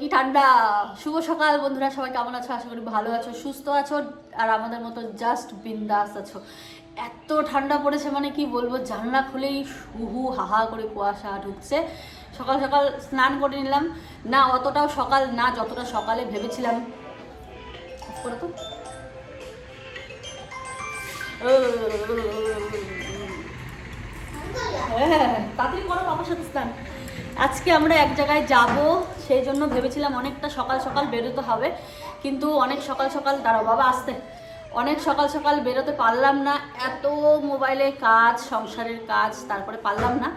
কি ঠান্ডা? শুভ সকাল বন্ধুরা, সবাই কেমন আছো? আশা করি ভালো আছো, সুস্থ আছো, আর আমাদের মতো জাস্ট বিন্দাস আছো। এত ঠান্ডা পড়েছে মানে কি বলব, জানলা খুলেই হুহু হাহা করে কুয়াশা ঢুকছে। সকাল সকাল স্নান করে নিলাম। না, অতটাও সকাল না, যতটা সকালে ভেবেছিলাম। হ্যাঁ তাড়াতাড়ি করো, বাবার সাথে স্নান। আজকে আমরা এক জায়গায় যাব, সেই জন্য ভেবেছিলাম অনেকটা সকাল সকাল বেরোতে হবে, কিন্তু অনেক সকাল সকাল, দাঁড়াও বাবা আসতে, অনেক সকাল সকাল বেরোতে পারলাম না, এত মোবাইলে কাজ, সংসারের কাজ, তারপরে পারলাম না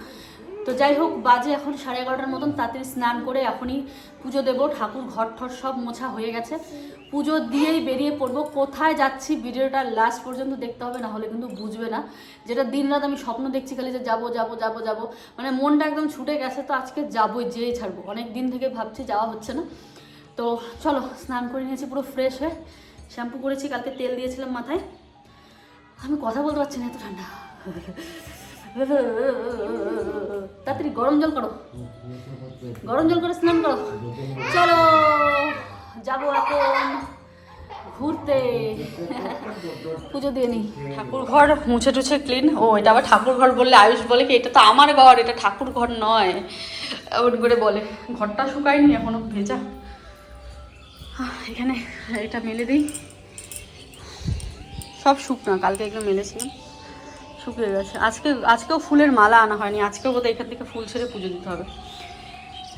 তো যাই হোক, বাজে এখন সাড়ে এগারোটার মতন, তাড়াতাড়ি স্নান করে এখনই পুজো দেবো। ঠাকুর ঘর ঠর সব মোছা হয়ে গেছে। পুজো দিয়েই বেরিয়ে পড়ব। কোথায় যাচ্ছি ভিডিওটা লাস্ট পর্যন্ত দেখতে হবে না হলে কিন্তু বুঝবে না। যেটা দিন রাত আমি স্বপ্ন দেখছি খালি যে যাব যাব যাব যাব। মানে মনটা একদম ছুটে গেছে, তো আজকে যাবোই, যেই ছাড়বো। অনেক দিন থেকে ভাবছি যাওয়া হচ্ছে না। তো চলো, স্নান করে নিয়েছি, পুরো ফ্রেশ হয়ে। শ্যাম্পু করেছি, কালকে তেল দিয়েছিলাম মাথায়। আমি কথা বলতে পারছি না, এত ঠান্ডা। তাড়াতাড়ি গরম জল করো। গরম জল করে স্নান করো। চলো, যাব এখন ঘুরতে। পুজো দিয়ে নি। ঠাকুর ঘর মুছে টুছে ক্লিন ও, এটা আবার ঠাকুর ঘর বললে আয়ুষ বলে কি, এটা তো আমার ঘর, এটা ঠাকুর ঘর নয়। এমন করে বলে, ঘরটা শুকায়নি, এখনও ভেজা। এখানে এটা মেলে দিই। সব শুকনা, কালকে এগুলো মেলেছিলাম। শুকিয়ে গেছে। আজকে, আজকেও ফুলের মালা আনা হয়নি। আজকেও বোধহয় এখান থেকে ফুল ছেড়ে পুজো দিতে হবে।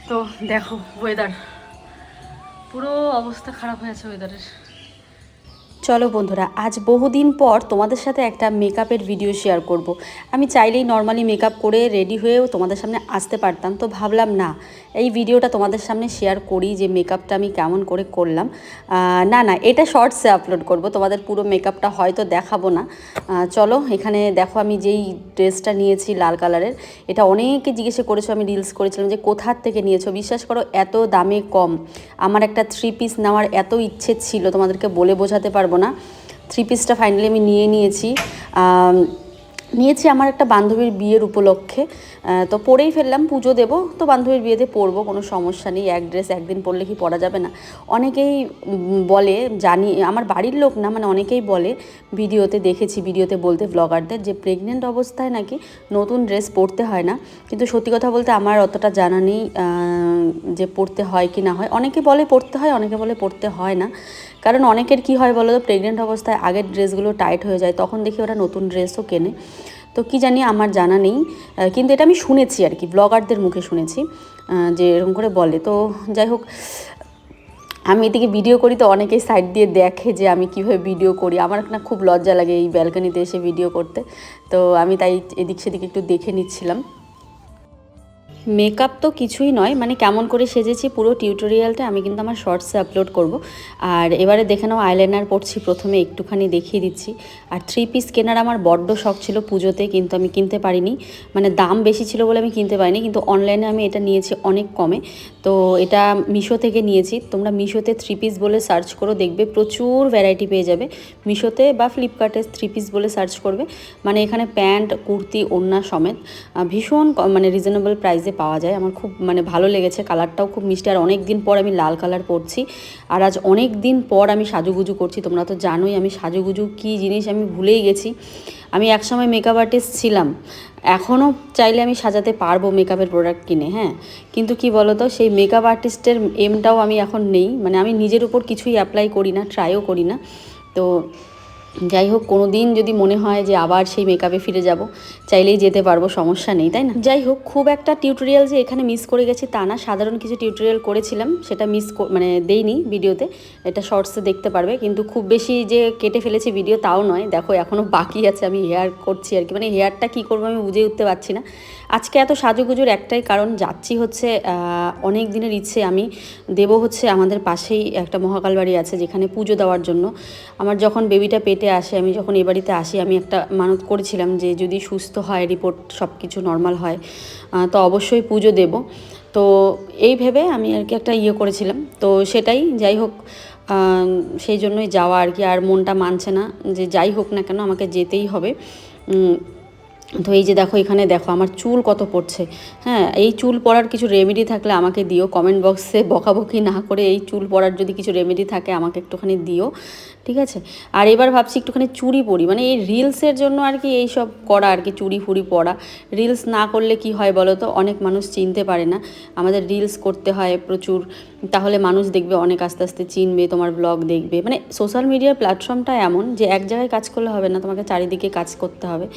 তো দেখো ওয়েদার পুরো অবস্থা খারাপ হয়েছে ওয়েদারের চলো বন্ধুরা, আজ বহুদিন পর তোমাদের সাথে একটা মেকআপের ভিডিও শেয়ার করব। আমি চাইলেই নর্মালি মেকআপ করে রেডি হয়েও তোমাদের সামনে আসতে পারতাম, তো ভাবলাম না, এই ভিডিওটা তোমাদের সামনে শেয়ার করি যে মেকআপটা আমি কেমন করে করলাম। না না, এটা শর্টসে আপলোড করব, তোমাদের পুরো মেকআপটা হয়তো দেখাবো না। চলো, এখানে দেখো আমি যেই ড্রেসটা নিয়েছি লাল কালারের এটা অনেকে জিজ্ঞেসে করেছ, আমি রিলস করেছিলাম যে কোথার থেকে নিয়েছো। বিশ্বাস করো, এত দামে কম। আমার একটা থ্রি পিস নেওয়ার এত ইচ্ছে ছিল, তোমাদেরকে বলে বোঝাতে পারব না। থ্রি পিসটা ফাইনালি আমি নিয়ে নিয়েছি। নিয়েছি আমার একটা বান্ধবীর বিয়ের উপলক্ষে। তো পরেই ফেললাম, পুজো দেবো। তো বান্ধবীর বিয়েতে পরবো, কোনো সমস্যা নেই। এক ড্রেস একদিন পরলে কি পরা যাবে না? অনেকেই বলে, জানি, আমার বাড়ির লোক না মানে অনেকেই বলে, ভিডিওতে দেখেছি, ভিডিওতে বলতে ব্লগারদের যে প্রেগনেন্ট অবস্থায় নাকি নতুন ড্রেস পরতে হয় না। কিন্তু সত্যি কথা বলতে আমার অতটা জানা নেই যে পরতে হয় কি না হয়। অনেকে বলে পরতে হয়, অনেকে বলে পরতে হয় না। কারণ অনেকের কি হয় বলো তো প্রেগনেন্ট অবস্থায় আগের ড্রেসগুলো টাইট হয়ে যায়, তখন দেখি ওরা নতুন ড্রেসও কেনে। তো কি জানি আমার জানা নেই কিন্তু এটা আমি শুনেছি আর কি ব্লগারদের মুখে শুনেছি যে এরকম করে বলে। তো যাই হোক, আমি এদিকে ভিডিও করি তো অনেকেই সাইড দিয়ে দেখে যে আমি কীভাবে ভিডিও করি। আমার না খুব লজ্জা লাগে এই ব্যালকানিতে এসে ভিডিও করতে। তো আমি তাই এদিক সেদিকে একটু দেখে নিচ্ছিলাম। মেকআপ তো কিছুই নয় মানে কেমন করে সেজেছি পুরো টিউটোরিয়ালটা আমি কিন্তু আমার শর্টসে আপলোড করব। আর এবারে দেখে নাও আইলাইনার পড়ছি প্রথমে একটুখানি দেখিয়ে দিচ্ছি। আর থ্রি পিস কেনার আমার বড্ড শখ ছিল পুজোতে, কিন্তু আমি কিনতে পারিনি। মানে দাম বেশি ছিল বলে আমি কিনতে পারিনি, কিন্তু অনলাইনে আমি এটা নিয়েছি অনেক কমে। তো এটা মিশো থেকে নিয়েছি। তোমরা মিশোতে থ্রি পিস বলে সার্চ করো, দেখবে প্রচুর ভ্যারাইটি পেয়ে যাবে। মিশোতে বা ফ্লিপকার্টে থ্রি পিস বলে সার্চ করবে। মানে এখানে প্যান্ট, কুর্তি, ওড়না সমেত ভীষণ মানে রিজনেবল প্রাইসে পাওয়া যায়। আমার খুব মানে ভালো লেগেছে কালারটাও খুব মিষ্টি। আর অনেক দিন পর আমি লাল কালার পরছি। আর আজ অনেক দিন পর আমি সাজুগুজু করছি। তোমরা তো জানোই আমি সাজুগুজু কী জিনিস আমি ভুলেই গেছি। আমি একসময় মেকআপ আর্টিস্ট ছিলাম। এখনও চাইলে আমি সাজাতে পারব মেকআপের প্রোডাক্ট কিনে হ্যাঁ? কিন্তু কি বলো তো সেই মেকআপ আর্টিস্টের এমটাও আমি এখন নেই। মানে আমি নিজের উপর কিছুই অ্যাপ্লাই করি না ট্রাইও করি না। তো যাই হোক কোনো দিন যদি মনে হয় যে আবার সেই মেকআপে ফিরে যাব, চাইলেই যেতে পারব, সমস্যা নেই, তাই না? যাই হোক, খুব একটা টিউটোরিয়াল যে এখানে মিস করে গেছি তা না, সাধারণ কিছু টিউটোরিয়াল করেছিলাম, সেটা মিস মানে দেইনি ভিডিওতে এটা শর্টসে দেখতে পারবে, কিন্তু খুব বেশি যে কেটে ফেলেছি ভিডিও তাও নয়, দেখো এখনও বাকি আছে, আমি হেয়ার করছি আর কি মানে হেয়ারটা কী করব আমি বুঝে উঠতে পারছি না। আজকে এত সাজুগুজুর একটাই কারণ, যাচ্ছি হচ্ছে অনেক দিনের ইচ্ছে, আমি দেব হচ্ছে আমাদের পাশেই একটা মহাকাল বাড়ি আছে, যেখানে পুজো দেওয়ার জন্য। আমার যখন বেবিটা পেটে আসে, আমি যখন এ বাড়িতে আসি, আমি একটা মানত করেছিলাম যে যদি সুস্থ হয় রিপোর্ট সব কিছু নর্মাল হয় তো অবশ্যই পুজো দেব। তো এই ভেবে আমি আর কি একটা ইয়ে করেছিলাম। তো সেটাই যাই হোক সেই জন্যই যাওয়া আর কি, আর মনটা মানছে না যে যাই হোক না কেন, আমাকে যেতেই হবে। তো এই যে দেখো, এখানে দেখো, আমার চুল কত পড়ছে। হ্যাঁ এই চুল পড়ার কিছু রেমেডি থাকলে আমাকে দিও। কমেন্ট বক্সে বকাবকি না করে এই চুল পড়ার যদি কিছু রেমেডি থাকে, আমাকে একটুখানি দিও। ঠিক আছে? আর এবার ভাবছি একটুখানি চুরি পরি। মানে এই রিলসের জন্য আর কি এই সব করা আর কি চুরি ফুরি পরা। রিলস না করলে কি হয় বলো তো? অনেক মানুষ চিনতে পারে না। আমাদের রিলস করতে হয় প্রচুর। তাহলে মানুষ দেখবে, অনেক আস্তে আস্তে চিনবে, তোমার ব্লগ দেখবে। মানে সোশ্যাল মিডিয়ার প্ল্যাটফর্মটা এমন যে এক জায়গায় কাজ করলে হবে না, তোমাকে চারিদিকে কাজ করতে হবে।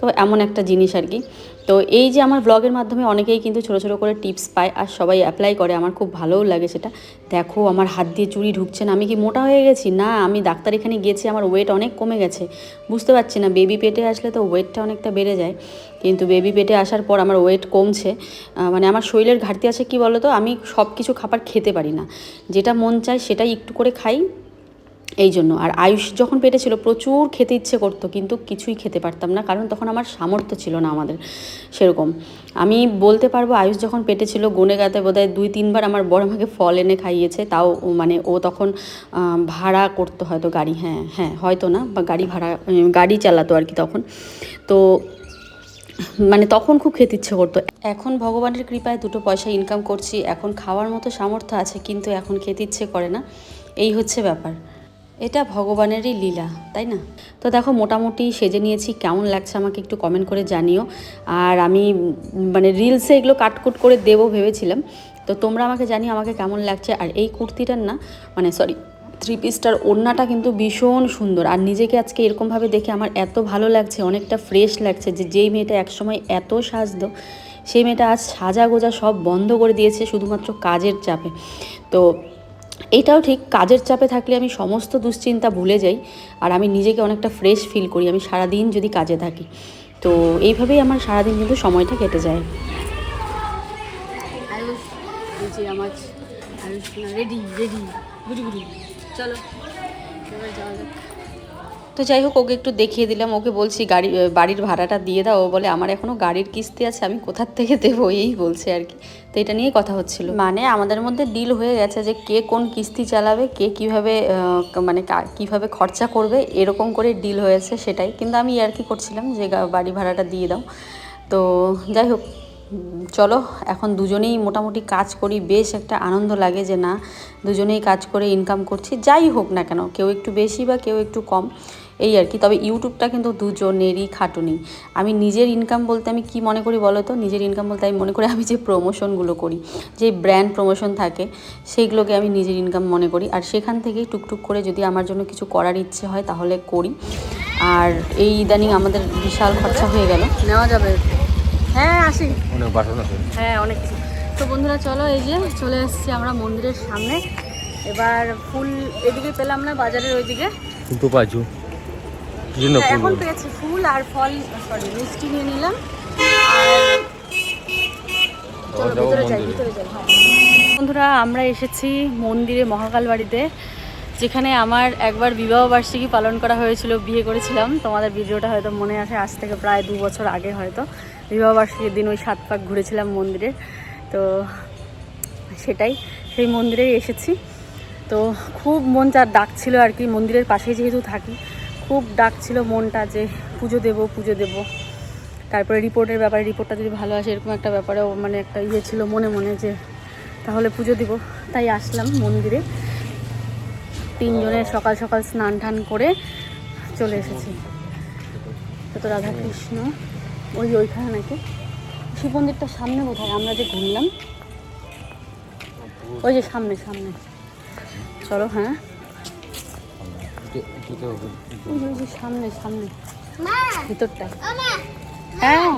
তো এমন একটা জিনিস আর কি। তো এই যে আমার ব্লগের মাধ্যমে অনেকেই কিন্তু ছোটো ছোটো করে টিপস পায় আর সবাই অ্যাপ্লাই করে, আমার খুব ভালোও লাগে সেটা। দেখো, আমার হাত দিয়ে চুড়ি ঢুকছে না, আমি কি মোটা হয়ে গেছি? না, আমি ডাক্তার এখানে গেছি আমার ওয়েট অনেক কমে গেছে। বুঝতে পারছি না বেবি পেটে আসলে তো ওয়েটটা অনেকটা বেড়ে যায়। কিন্তু বেবি পেটে আসার পর আমার ওয়েট কমছে। মানে আমার শরীরের ঘাটতি আছে কি বলো তো আমি সব কিছু খাবার খেতে পারি না। যেটা মন চায় সেটাই একটু করে খাই। এই জন্য আর আয়ুষ যখন পেটে ছিল, প্রচুর খেতে ইচ্ছে করতো, কিন্তু কিছুই খেতে পারতাম না, কারণ তখন আমার সামর্থ্য ছিল না আমাদের সেরকম। আমি বলতে পারব, আয়ুষ যখন পেটে ছিল গুনে গাতে বোধহয় দুই, তিনবার আমার বড় আমাকে ফল এনে খাইয়েছে, তাও মানে ও তখন ভাড়া করতো হয়তো গাড়ি হ্যাঁ হ্যাঁ হয়তো না, বা গাড়ি ভাড়া গাড়ি চালাতো আর কি তখন। তো মানে তখন খুব খেতে ইচ্ছে করতো। এখন ভগবানের কৃপায় দুটো পয়সা ইনকাম করছি, এখন খাওয়ার মতো সামর্থ্য আছে, কিন্তু এখন খেতে ইচ্ছে করে না। এই হচ্ছে ব্যাপার। এটা ভগবানেরই লীলা, তাই না? তো দেখো, মোটামুটি সেজে নিয়েছি। কেমন লাগছে আমাকে একটু কমেন্ট করে জানিও। আর আমি মানে রিলসে এগুলো কাটকুট করে দেবো ভেবেছিলাম। তো তোমরা আমাকে জানিও আমাকে কেমন লাগছে। আর এই কুর্তিটার না মানে সরি থ্রি পিসটার ওড়নাটা কিন্তু ভীষণ সুন্দর। আর নিজেকে আজকে এরকমভাবে দেখে আমার এত ভালো লাগছে, অনেকটা ফ্রেশ লাগছে যে যেই মেয়েটা একসময় এত সাজতো, সেই মেয়েটা আজ সাজা গোজা সব বন্ধ করে দিয়েছে শুধুমাত্র কাজের চাপে। তো এটাও ঠিক, কাজের চাপে থাকলে আমি সমস্ত দুশ্চিন্তা ভুলে যাই আর আমি নিজেকে অনেকটা ফ্রেশ ফিল করি, আমি সারাদিন যদি কাজে থাকি। তো এইভাবেই আমার সারাদিন কিন্তু সময়টা কেটে যায়। আমার রেডি রেডি চলো যাওয়া যাক। তো যাই হোক, ওকে একটু দেখিয়ে দিলাম। ওকে বলছি, গাড়ি, বাড়ির ভাড়াটা দিয়ে দাও। ও বলে, আমার এখনও গাড়ির কিস্তি আছে, আমি কোথার থেকে দেবো? এই বলছে আর কি। তো এটা নিয়ে কথা হচ্ছিল। মানে আমাদের মধ্যে ডিল হয়ে গেছে যে, কে কোন কিস্তি চালাবে, কে কীভাবে মানে কীভাবে খরচা করবে, এরকম করে ডিল হয়েছে সেটাই। কিন্তু আমি আর কি করছিলাম যে বাড়ি ভাড়াটা দিয়ে দাও। তো যাই হোক, চলো, এখন দুজনেই মোটামুটি কাজ করি। বেশ একটা আনন্দ লাগে যে, না, দুজনেই কাজ করে ইনকাম করছি। যাই হোক না কেন, কেউ একটু বেশি বা কেউ একটু কম। এই আর কি। তবে ইউটিউবটা কিন্তু দুজনেরই খাটুনি। আমি নিজের ইনকাম বলতে আমি কি মনে করি বলো তো? নিজের ইনকাম বলতে আমি মনে করি আমি যে প্রমোশনগুলো করি যে ব্র্যান্ড প্রমোশন থাকে সেইগুলোকে আমি নিজের ইনকাম মনে করি। আর সেখান থেকেই টুকটুক করে যদি আমার জন্য কিছু করার ইচ্ছে হয় তাহলে করি। আর এই ইদানিং আমাদের বিশাল খরচা হয়ে গেল। নেওয়া যাবে। হ্যাঁ আসি। অনেক বাসন হ্যাঁ অনেক কিছু। তো বন্ধুরা চলো এই যে চলে এসেছি আমরা মন্দিরের সামনে। এবার ফুল এদিকে পেলাম না বাজারের ওইদিকে। ফুটো এখন পেয়েছি ফুল আর ফল সরি মিষ্টি নিয়ে নিলাম। হ্যাঁ। বন্ধুরা আমরা এসেছি মন্দিরে মহাকাল বাড়িতে যেখানে আমার একবার বিবাহ বার্ষিকী পালন করা হয়েছিল বিয়ে করেছিলাম। তোমাদের ভিডিওটা হয়তো মনে আসে আজ থেকে প্রায় দু বছর আগে হয়তো। বিবাহ বার্ষিকীর দিন ওই সাত পাক ঘুরেছিলাম মন্দিরে। তো সেটাই সেই মন্দিরেই এসেছি। তো খুব মন চার ডাকছিল আর কি মন্দিরের পাশেই যেহেতু থাকি। খুব ডাকছিল মনটা যে পুজো দেব পুজো দেব। তারপরে রিপোর্টের ব্যাপারে, রিপোর্টটা যদি ভালো আসে, এরকম একটা ব্যাপারেও মানে একটা ইয়ে ছিল মনে মনে যে তাহলে পুজো দিব। তাই আসলাম মন্দিরে। তিনজনে সকাল সকাল স্নান টান করে চলে এসেছি। তো রাধাকৃষ্ণ ওই ওইখানে নাকি? শিব মন্দিরটার সামনে কোথায় আমরা যে ঘুরলাম। ওই যে সামনে সামনে। চলো হ্যাঁ। সামনে সামনে। ভিতরটা। হ্যাঁ।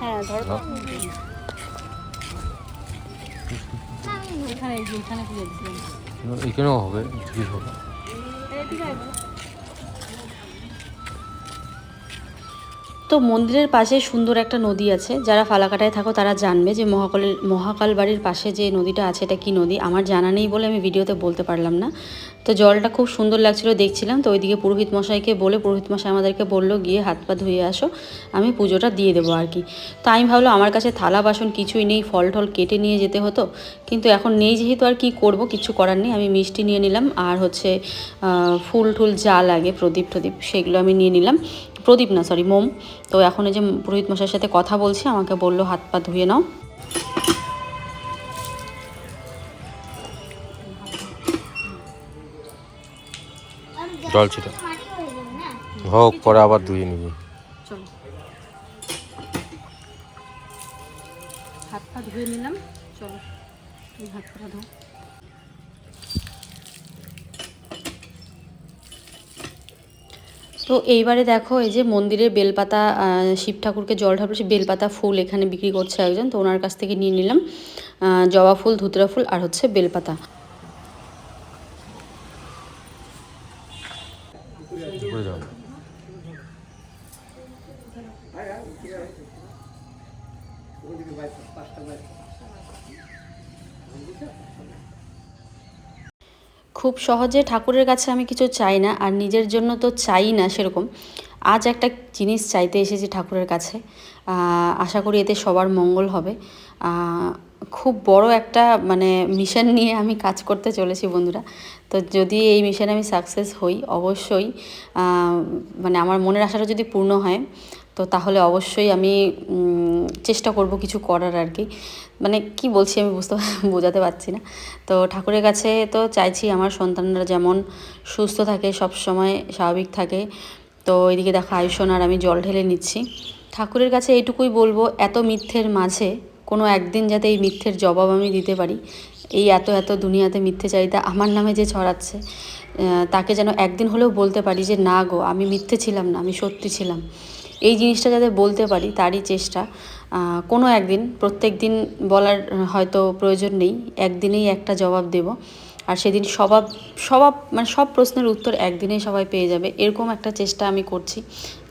হ্যাঁ ধরো। এখানেও হবে হবে। তো মন্দিরের পাশে সুন্দর একটা নদী আছে। যারা ফালাকাটায় থাকো তারা জানবে যে মহাকালের মহাকাল বাড়ির পাশে যে নদীটা আছে এটা কি নদী? আমার জানা নেই বলে আমি ভিডিওতে বলতে পারলাম না। তো জলটা খুব সুন্দর লাগছিল, দেখছিলাম। তো ওইদিকে পুরোহিত মশাইকে বলে, পুরোহিত মশাই আমাদেরকে বলল, গিয়ে হাত পা ধুয়ে আসো, আমি পুজোটা দিয়ে দেবো আর কি। তো আমি ভাবলাম, আমার কাছে থালা, বাসন কিছুই নেই, ফল টল কেটে নিয়ে যেতে হতো। কিন্তু এখন নেই যেহেতু, আর কি করব, কিছু করার নেই। আমি মিষ্টি নিয়ে নিলাম, আর হচ্ছে ফুল টুল যা লাগে, প্রদীপ টদীপ, সেগুলো আমি নিয়ে নিলাম। প্রদীপ না সরি মোম। তো এখন এই যে পুরোহিত মশাইয়ের সাথে কথা বলছি, আমাকে বলল, হাত পা ধুয়ে নাও। জল ছিল। হোক, পরে আবার ধুয়ে নিবি। তো এইবারে দেখো, এই যে মন্দিরের বেলপাতা শিব ঠাকুরকে জল ঢালবে সে বেলপাতা ফুল এখানে বিক্রি করছে একজন, তো ওনার কাছ থেকে নিয়ে নিলাম। জবা ফুল, ধুতরা ফুল, আর হচ্ছে বেলপাতা। খুব সহজে ঠাকুরের কাছে আমি কিছু চাই না, আর নিজের জন্য তো চাই না সেরকম। আজ একটা জিনিস চাইতে এসেছি ঠাকুরের কাছে। আশা করি এতে সবার মঙ্গল হবে। খুব বড় একটা মানে মিশন নিয়ে আমি কাজ করতে চলেছি বন্ধুরা। তো যদি এই মিশনে আমি সাকসেস হই, অবশ্যই মানে আমার মনের আশাটা যদি পূর্ণ হয়, তো তাহলে অবশ্যই আমি চেষ্টা করব কিছু করার আর কি। মানে কি বলছি আমি বুঝতে বোঝাতে পারছি না। তো ঠাকুরের কাছে তো চাইছি আমার সন্তানরা যেমন সুস্থ থাকে, সব সময় স্বাভাবিক থাকে। তো এদিকে দেখো, আয়ুষণ আর আমি জল ঢেলে নিচ্ছি। ঠাকুরের কাছে এইটুকুই বলব, এত মিথ্যের মাঝে কোনো একদিন যাতে এই মিথ্যের জবাব আমি দিতে পারি, এই এত এত দুনিয়াতে মিথ্যে চাহিদা আমার নামে যে ছড়াচ্ছে তাকে যেন একদিন হলেও বলতে পারি যে, না গো, আমি মিথ্যে ছিলাম না, আমি সত্যি ছিলাম। এই জিনিসটা যাতে বলতে পারি তারই চেষ্টা। কোনো একদিন প্রত্যেক দিন বলার হয়তো প্রয়োজন নেই একদিনেই একটা জবাব দেব। আর সেদিন সবাব সবাব মানে সব প্রশ্নের উত্তর একদিনেই সবাই পেয়ে যাবে এরকম একটা চেষ্টা আমি করছি।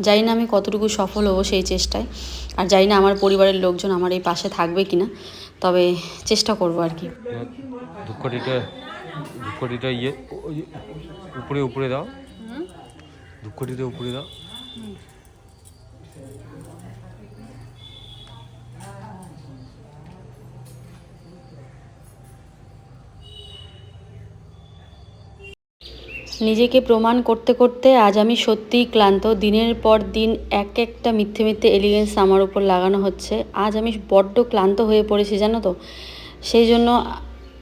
জানি না আমি কতটুকু সফল হব সেই চেষ্টায় আর জানি না আমার পরিবারের লোকজন আমার এই পাশে থাকবে কি না তবে চেষ্টা করব আর কি। ধূপকাঠিটা ধূপকাঠিটা ইয়ে উপরে উপরে দাও। ধূপকাঠিটা উপরে দাও। নিজেকে প্রমাণ করতে করতে আজ আমি সত্যিই ক্লান্ত। দিনের পর দিন এক একটা মিথ্যে মিথ্যে এলিগেন্স আমার উপর লাগানো হচ্ছে। আজ আমি বড্ড ক্লান্ত হয়ে পড়েছি, জানো তো? সেই জন্য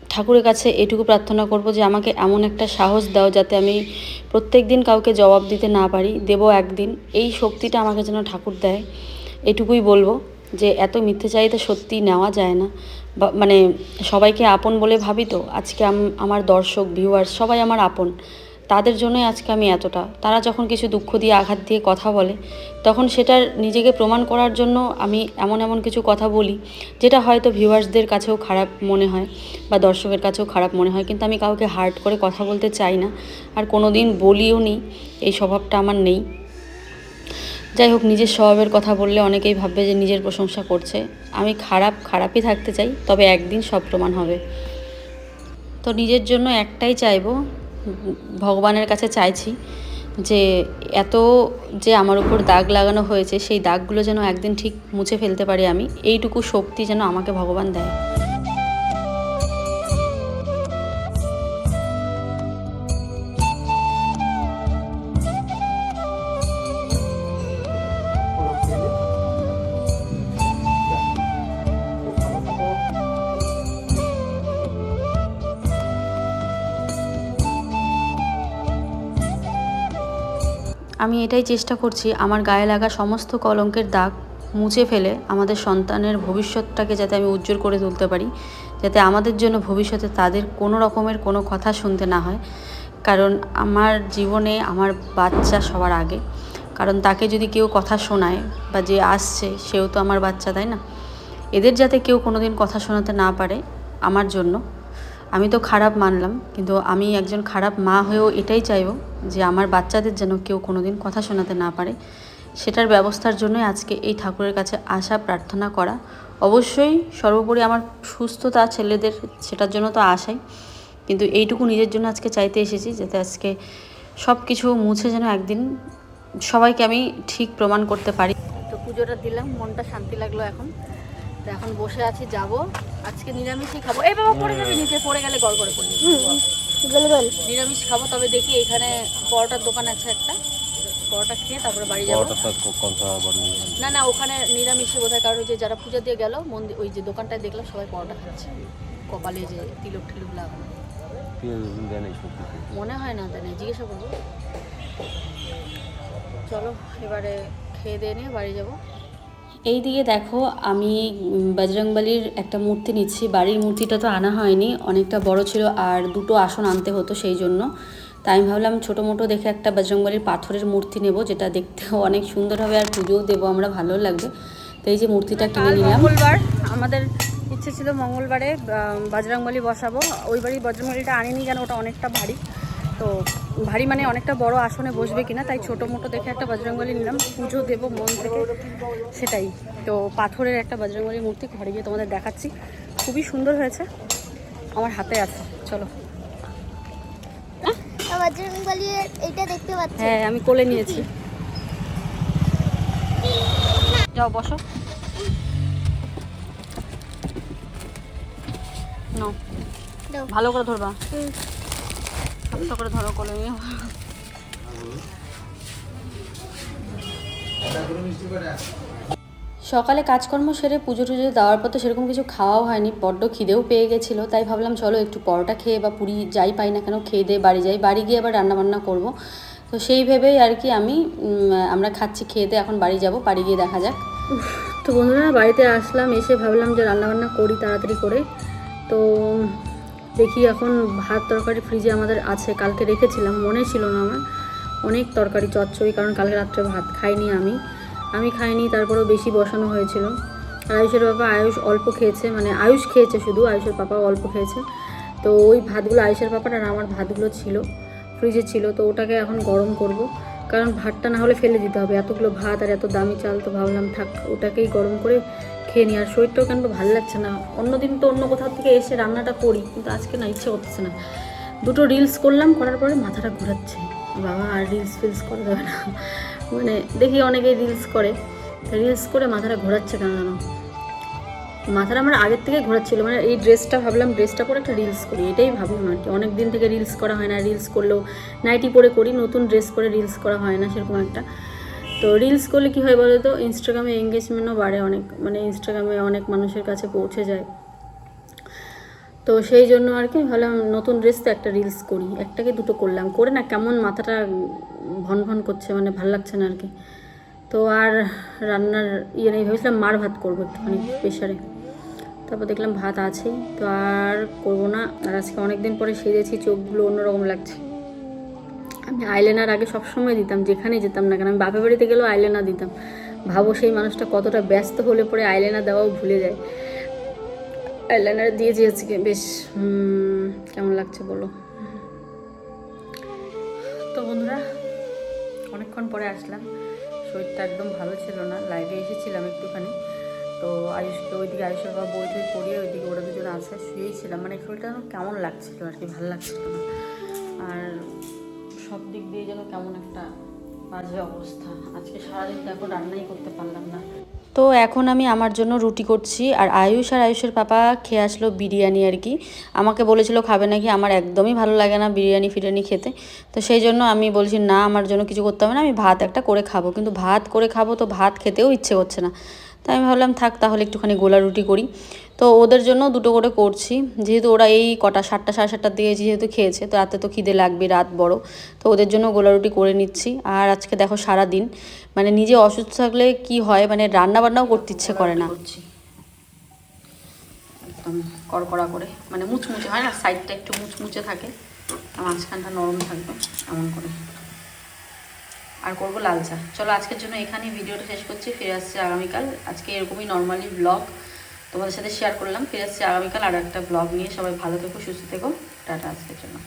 ঠাকুরের কাছে এটুকু প্রার্থনা করব যে আমাকে এমন একটা সাহস দাও যাতে আমি প্রত্যেক দিন কাউকে জবাব দিতে না পারি। দেব একদিন। এই শক্তিটা আমাকে যেন ঠাকুর দেয়, এটুকুই বলব যে এত মিথ্যে চাইতে সত্যি নেওয়া যায় না। মানে সবাইকে আপন বলে ভাবি তো? আজকে আম- আমার দর্শক ভিউয়ার্স সবাই আমার আপন। তাদের জন্যই আজকে আমি এতটা। তারা যখন কিছু দুঃখ দিয়ে আঘাত দিয়ে কথা বলে, তখন সেটার নিজেকে প্রমাণ করার জন্য আমি এমন এমন কিছু কথা বলি, যেটা হয়তো ভিউয়ার্সদের কাছেও খারাপ মনে হয় বা দর্শকের কাছেও খারাপ মনে হয়, কিন্তু আমি কাউকে হার্ট করে কথা বলতে চাই না। আর কোনো দিন বলিও নি, এই স্বভাবটা আমার নেই। যাই হোক, নিজের স্বভাবের কথা বললে অনেকেই ভাববে যে নিজের প্রশংসা করছে। আমি খারাপ, খারাপই থাকতে চাই, তবে একদিন সব প্রমাণ হবে। তো নিজের জন্য একটাই চাইব ভগবানের কাছে চাইছি যে এত যে আমার উপর দাগ লাগানো হয়েছে, সেই দাগগুলো যেন একদিন ঠিক মুছে ফেলতে পারি আমি। এইটুকু শক্তি যেন আমাকে ভগবান দেয়। আমি এটাই চেষ্টা করছি, আমার গায়ে লাগা সমস্ত কলঙ্কের দাগ মুছে ফেলে আমাদের সন্তানের ভবিষ্যৎটাকে যাতে আমি উজ্জ্বল করে তুলতে পারি, যাতে আমাদের জন্য ভবিষ্যতে তাদের কোনো রকমের কোনো কথা শুনতে না হয়। কারণ আমার জীবনে আমার বাচ্চা সবার আগে, কারণ তাকে যদি কেউ কথা শোনায় বা যে আসছে সেও তো আমার বাচ্চা, তাই না? এদের যাতে কেউ কোনোদিন কথা শোনাতে না পারে আমার জন্য, আমি তো খারাপ মানলাম, কিন্তু আমি একজন খারাপ মা হয়েও এটাই চাইব যে আমার বাচ্চাদের যেন কেউ কোনোদিন কথা শোনাতে না পারে, সেটার ব্যবস্থার জন্যই আজকে এই ঠাকুরের কাছে আসা, প্রার্থনা করা। অবশ্যই সর্বোপরি আমার সুস্থতা ছেলেদের, সেটার জন্য তো আশাই। কিন্তু এইটুকু নিজের জন্য আজকে চাইতে এসেছি যাতে আজকে সব কিছু মুছে যেন একদিন সবাইকে আমি ঠিক প্রমাণ করতে পারি। তো পুজোটা দিলাম, মনটা শান্তি লাগল এখন। এখন বসে আছি, যাব। আজকে নিরামিষই খাব। এই বাবা, পড়ে যাবে নিচে, পড়ে গেলে গড় করে পড়ে যাবে। নিরামিষ খাব তবে দেখি এখানে পরোটার দোকান আছে একটা। পরোটা খেয়ে তারপরে বাড়ি যাব। না না ওখানে নিরামিষে বোধহয় কারণ ওই যে যারা পূজা দিয়ে গেল মন্দির ওই যে দোকানটায় দেখলাম সবাই পরোটা খাচ্ছে। কপালে যে তিলক ঠিলক লাগানো। মনে হয় না তাই না জিজ্ঞাসা করব। চলো এবারে খেয়ে দিয়ে নিয়ে বাড়ি যাব। এই দিকে দেখো আমি বজরংবলির একটা মূর্তি নিচ্ছি। বাড়ির মূর্তিটা তো আনা হয়নি অনেকটা বড় ছিল আর দুটো আসন আনতে হতো সেই জন্য। তাই আমি ভাবলাম ছোটো মোটো দেখে একটা বজরংবলির পাথরের মূর্তি নেব যেটা দেখতে অনেক সুন্দর হবে আর পুজোও দেবো আমরা ভালো লাগবে। তো এই যে মূর্তিটা কিনে নিলাম। মঙ্গলবার আমাদের ইচ্ছে ছিল মঙ্গলবারে বজরংবলী বসাবো। ওই বাড়ির বজরংবলীটা আনিনি কেন ওটা অনেকটা ভারী। তো ভারী মানে অনেকটা বড় আসনে বসবে কিনা তাই ছোটো মোটো দেখে একটা বজরঙ্গলি নিলাম। পুজো দেবো মন থেকে সেটাই। তো পাথরের একটা বজরংবলী মূর্তি ঘরে গিয়ে তোমাদের দেখাচ্ছি। খুবই সুন্দর হয়েছে। আমার হাতে আছে চলো। এইটা দেখতে পাচ্ছি। হ্যাঁ আমি কোলে নিয়েছি। যাও বসো। নাও। ভালো করে ধরবা। করে, ধরো কোলে সকালে কাজকর্ম সেরে পুজো টুজো দেওয়ার পর তো সেরকম কিছু খাওয়াও হয়নি, বড্ড খিদেও পেয়ে গেছিল, তাই ভাবলাম চলো একটু পরোটা খেয়ে বা পুরি যাই পাই না কেন খেয়ে দিয়ে বাড়ি যাই, বাড়ি গিয়ে আবার রান্নাবান্না করব। তো সেই ভেবেই আর কি আমি আমরা খাচ্ছি খেয়ে দিয়ে এখন বাড়ি যাব, বাড়ি গিয়ে দেখা যাক। তো বন্ধুরা, বাড়িতে আসলাম, এসে ভাবলাম যে রান্নাবান্না করি তাড়াতাড়ি করে। তো দেখি এখন ভাত তরকারি ফ্রিজে আমাদের আছে। কালকে রেখেছিলাম, মনে ছিল না আমার। অনেক তরকারি চচ্চড়ি, কারণ কালকে রাত্রে ভাত খাইনি আমি। আমি খাইনি, তারপরেও বেশি বসানো হয়েছিল। আয়ুষের বাবা আয়ুষ অল্প খেয়েছে মানে আয়ুষ খেয়েছে শুধু, আয়ুষের পাপাও অল্প খেয়েছে। তো ওই ভাতগুলো আয়ুষের পাপার আর আমার ভাতগুলো ছিল ফ্রিজে ছিল। তো ওটাকে এখন গরম করব। কারণ ভাতটা না হলে ফেলে দিতে হবে। এতগুলো ভাত আর এত দামি চাল তো ভাবলাম থাক, ওটাকেই গরম করে খেয়ে নিই, আর শরীরটাও কেন ভালো লাগছে না। অন্যদিন তো অন্য কোথাও থেকে এসে রান্নাটা করি, কিন্তু আজকে না ইচ্ছে করতেছে না। দুটো রিলস করলাম, করার পরে মাথাটা ঘোরাচ্ছে। বাবা, আর রিলস ফিলস করা যাবে না। মানে দেখি অনেকেই রিলস করে। রিলস করে মাথাটা ঘোরাচ্ছে কেন জানো? মাথাটা আমার আগের থেকে ঘোরাচ্ছিল। মানে এই ড্রেসটা ভাবলাম ড্রেসটা পরে একটা রিলস করি। এটাই ভাবলাম আর কি। অনেক দিন থেকে রিলস করা হয় না রিলস করলেও নাইটি পরে করি, নতুন ড্রেস পরে রিলস করা হয় না, সেরকম একটা। তো রিলস করলে কী হয় বলো তো? ইনস্টাগ্রামে এঙ্গেজমেন্টও বাড়ে অনেক মানে ইনস্টাগ্রামে অনেক মানুষের কাছে পৌঁছে যায়। তো সেই জন্য আর কি ভাবলাম নতুন ড্রেস তো একটা রিলস করি। একটাকে দুটো করলাম। করে না কেমন মাথাটা ভন ভন করছে মানে ভালো লাগছে না আর কি। তো আর রান্নার ইয়ে নেই, ভেবেছিলাম মার ভাত করব একটুখানি প্রেশারে তারপর দেখলাম ভাত আছেই। তো আর করব না। আর আজকে অনেক দিন পরে সেজেছি, চোখগুলো অন্যরকম লাগছে। আমি আইলাইনার আগে সবসময় দিতাম যেখানে যেতাম না কেন, আমি বাপের বাড়িতে গেলেও আইলাইনার দিতাম। ভাবো সেই মানুষটা কতটা ব্যস্ত হলে পরে আইলাইনার দেওয়াও ভুলে যায়। আইলাইনার দিয়েছি আজকে, বেশ কেমন লাগছে বলো? তো বন্ধুরা, অনেকক্ষণ পরে আসলাম। শরীরটা একদম ভালো ছিল না লাইভে এসেছিলাম একটুখানি। তো আয়ুষকে ওইদিকে, আয়ুষের বাবা বই টই পড়িয়ে ওইদিকে ওরা দুজন আছে শুয়েই ছিলাম। মানে শরীরটা কেমন লাগছিল আর কি, ভালো লাগছিল না। আর সব দিক দিয়ে যেন কেমন একটা বাজে অবস্থা। আজকে সারাদিন দেখো রান্নাই করতে পারলাম না। তো এখন আমি আমার জন্য রুটি করছি আর আয়ুষ আর আয়ুষের পাপা খেয়ে আসলো বিরিয়ানি আর কি। আমাকে বলেছিল, খাবে নাকি? আমার একদমই ভালো লাগে না বিরিয়ানি, ফিরিয়ানি খেতে। তো সেই জন্য আমি বলছি, না, আমার জন্য কিছু করতে হবে না, আমি ভাত একটা করে খাব। কিন্তু ভাত করে খাব তো ভাত খেতেও ইচ্ছে করছে না। তাই আমি ভাবলাম, থাক, তাহলে একটুখানি গোলা রুটি করি। তো ওদের জন্য দুটো করে করছি। যেহেতু ওরা এই কটা সাতটা, সাড়ে সাতটার দিকে যেহেতু খেয়েছে, তো রাতে তো খিদে লাগবে রাত বড়। তো ওদের জন্য গোলা রুটি করে নিচ্ছি। আর আজকে দেখো সারা দিন মানে নিজে অসুস্থ থাকলে কি হয় মানে রান্না বান্নাও করতে ইচ্ছে করে না। একদম কড়কড়া করে মানে মুচমুচে হয় না, সাইডটা একটু মুচমুচে থাকে মাঝখানটা নরম থাকবে, এমন করে। আর করব লাল চা। চলো আজকের জন্য এখানেই, ভিডিওটা শেষ করছি, ফিরে আসছি আগামীকাল। আজকে এরকমই নর্মালি ব্লগ তোমাদের সাথে শেয়ার করলাম। ফিরে আসছি আগামীকাল আরও একটা ব্লগ নিয়ে। সবাই ভালো থেকো, সুস্থ থেকো। টাটা আজকের জন্য।